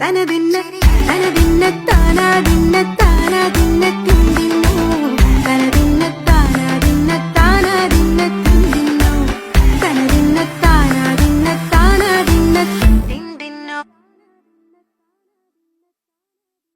തനതിന്ന തനതിന്നെ താനാതിന്ന